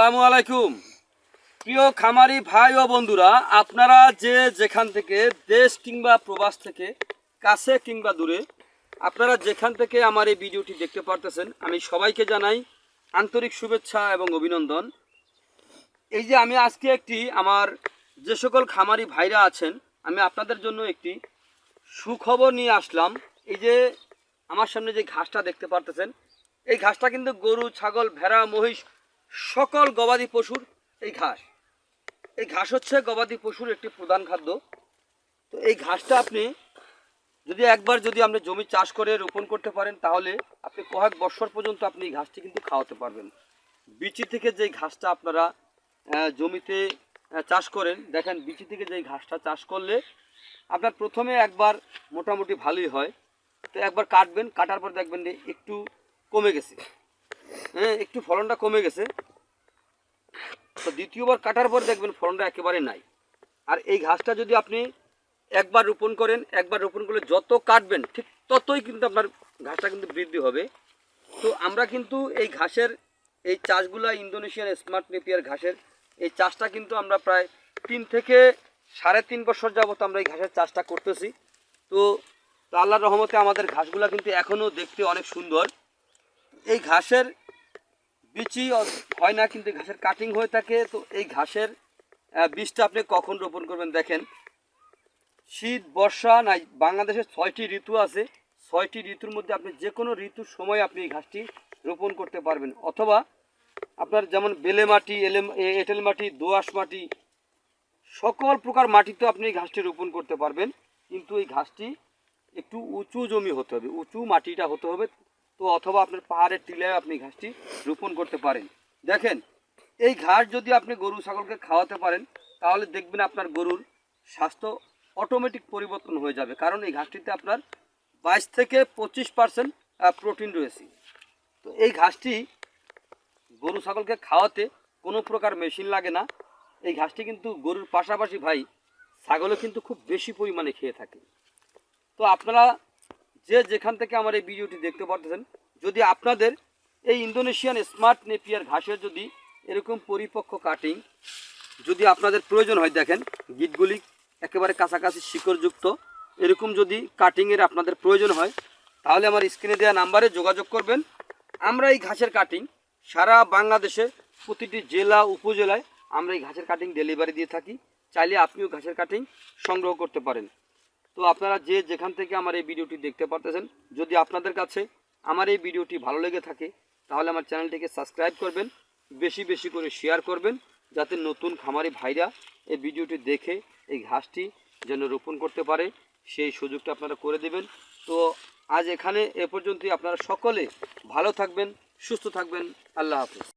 আসসালামু আলাইকুম। প্রিয় খামারি ভাই ও বন্ধুরা, আপনারা যে যেখান থেকে দেশ কিংবা প্রবাস থেকে কাছে কিংবা দূরে, আপনারা যেখান থেকে আমার এই ভিডিওটি দেখতে পারতেছেন, আমি সবাইকে জানাই আন্তরিক শুভেচ্ছা এবং অভিনন্দন। এই যে আমি আজকে একটি আমার যে সকল খামারি ভাইরা আছেন, আমি আপনাদের জন্য একটি সুখবর নিয়ে আসলাম। এই যে আমার সামনে যে ঘাসটা দেখতে পারতেছেন, এই ঘাসটা কিন্তু গরু, ছাগল, ভেড়া, মহিষ সকল গবাদি পশুর এই ঘাস। এই ঘাস হচ্ছে গবাদি পশুর একটি প্রধান খাদ্য। তো এই ঘাসটা আপনি যদি একবার যদি আপনি জমি চাষ করে রোপণ করতে পারেন, তাহলে আপনি কয়েক বছর পর্যন্ত আপনি এই ঘাসটি কিন্তু খাওয়াতে পারবেন। বিচি থেকে যে ঘাসটা আপনারা জমিতে চাষ করেন, দেখেন বিচি থেকে যে ঘাসটা চাষ করলে আপনার প্রথমে একবার মোটামুটি ভালোই হয়। তো একবার কাটবেন, কাটার পর দেখবেন যে একটু কমে গেছে। হ্যাঁ একটু ফলনটা কমে গেছে। তো দ্বিতীয়বার কাটার পর দেখবেন ফলনটা একেবারে নাই। আর এই ঘাসটা যদি আপনি একবার রোপণ করেন, একবার রোপণ করলে যত কাটবেন, ঠিক ততই কিন্তু আপনার ঘাসটা কিন্তু বৃদ্ধি হবে। তো আমরা কিন্তু এই ঘাসের, এই চাষগুলো ইন্দোনেশিয়ান স্মার্ট নেপিয়ার ঘাসের, এই চাষটা কিন্তু আমরা প্রায় তিন থেকে সাড়ে তিন বছর যাবত আমরা এই ঘাসের চাষটা করতেছি। তো আল্লাহর রহমতে আমাদের ঘাসগুলো কিন্তু এখনও দেখতে অনেক সুন্দর। এই ঘাসের বিচি হয় না কিন্তু ঘাসের কাটিং হয়ে থাকে, তো এই ঘাসের বীজটা আপনি কখন রোপণ করবেন দেখেন। শীত, বর্ষা, নাই বাংলাদেশের ছয়টি ঋতু আছে, ছয়টি ঋতুর মধ্যে আপনি যে কোনো ঋতুর সময় আপনি এই ঘাসটি রোপণ করতে পারবেন। অথবা আপনার যেমন বেলে মাটি এলে এঁটেল মাটি, দোআঁশ মাটি, সকল প্রকার মাটিতে আপনি এই ঘাসটি রোপণ করতে পারবেন। কিন্তু এই ঘাসটি একটু উঁচু জমি হতে হবে, উঁচু মাটিটা হতে হবে তো অথবা আপনার পাহাড়ের টিলায় আপনি ঘাসটি রোপণ করতে পারেন। দেখেন, এই ঘাস যদি আপনি গরু, ছাগলকে খাওয়াতে পারেন, তাহলে দেখবেন আপনার গরুর স্বাস্থ্য অটোমেটিক পরিবর্তন হয়ে যাবে। কারণ এই ঘাসটিতে আপনার বাইশ থেকে পঁচিশ পার্সেন্ট প্রোটিন রয়েছে। তো এই ঘাসটি গরু, ছাগলকে খাওয়াতে কোনো প্রকার মেশিন লাগে না। এই ঘাসটি কিন্তু গরুর পাশাপাশি ভাই ছাগলও কিন্তু খুব বেশি পরিমাণে খেয়ে থাকে। তো আপনারা যে যেখান থেকে আমার এই ভিডিওটি দেখতে পারতেছেন, যদি আপনাদের এই ইন্দোনেশিয়ান স্মার্ট নেপিয়ার ঘাসের যদি এরকম পরিপক্ক কাটিং যদি আপনাদের প্রয়োজন হয় দেখেন, গিটগুলি একেবারে কাছাকাছি শিকড়যুক্ত, এরকম যদি কাটিংয়ের আপনাদের প্রয়োজন হয়, তাহলে আমার স্ক্রিনে দেওয়া নাম্বারে যোগাযোগ করবেন। আমরা এই ঘাসের কাটিং সারা বাংলাদেশে প্রতিটি জেলা, উপজেলায় আমরা এই ঘাসের কাটিং ডেলিভারি দিয়ে থাকি। চাইলে আপনিও ঘাসের কাটিং সংগ্রহ করতে পারেন। তো আপনারা যে যেখান থেকে আমার এই ভিডিওটি দেখতে পারতেছেন, যদি আপনাদের কাছে আমার এই ভিডিওটি ভালো লেগে থাকে, তাহলে আমার চ্যানেলটিকে সাবস্ক্রাইব করবেন, বেশি বেশি করে শেয়ার করবেন, যাতে নতুন খামারি ভাইরা এই ভিডিওটি দেখে এই ঘাসটি যেন রোপণ করতে পারে, সেই সুযোগটা আপনারা করে দেবেন। তো আজ এখানে এ পর্যন্তই, আপনারা সকলে ভালো থাকবেন, সুস্থ থাকবেন, আল্লাহ হাফিজ।